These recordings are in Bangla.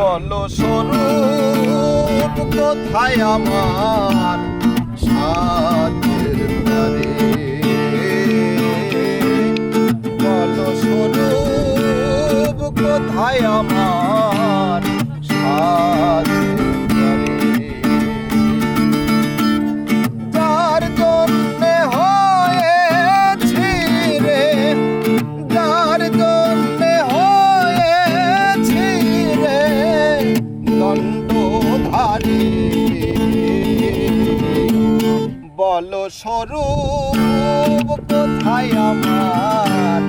বলো স্বরূপ কোথায় আমার সাথ? বলো স্বরূপ কোথায় আমার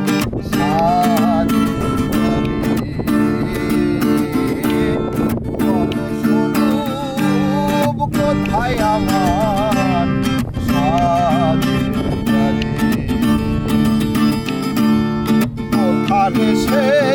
কোথায় আমার কোথায় সে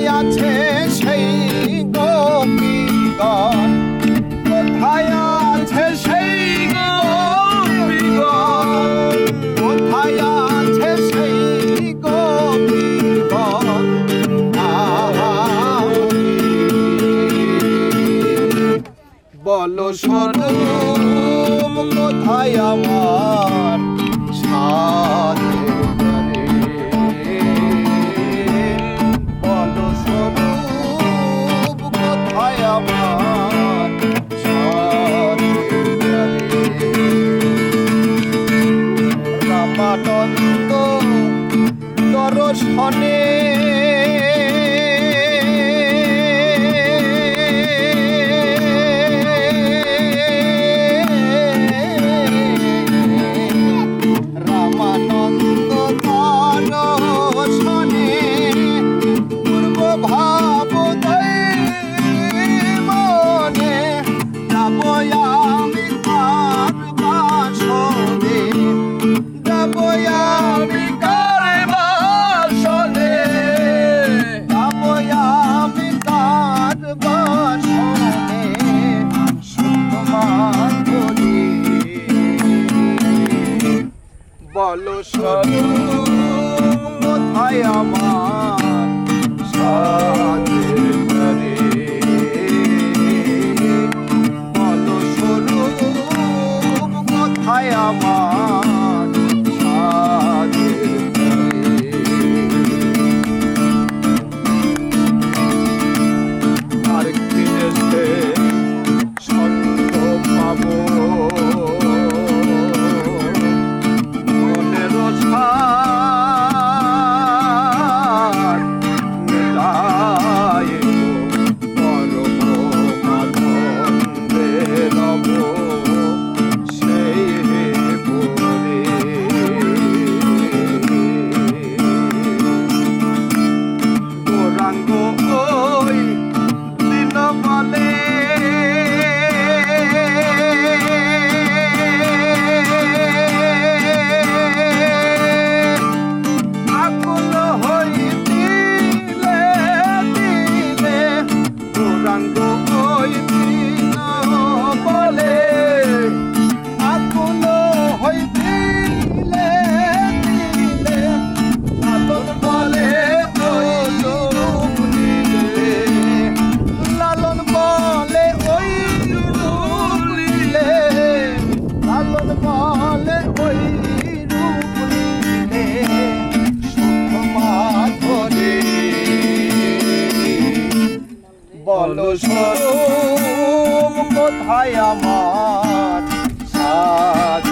কোথায় আছে সেই গোপীগণ? কোথায় আছে সেই গোপীগণ? কোথায় কোথায় আমার সাধ বলো শোনো কোথায় আমার সাথে বলো শোনো কোথায় আমার কোথায় আমার সাধ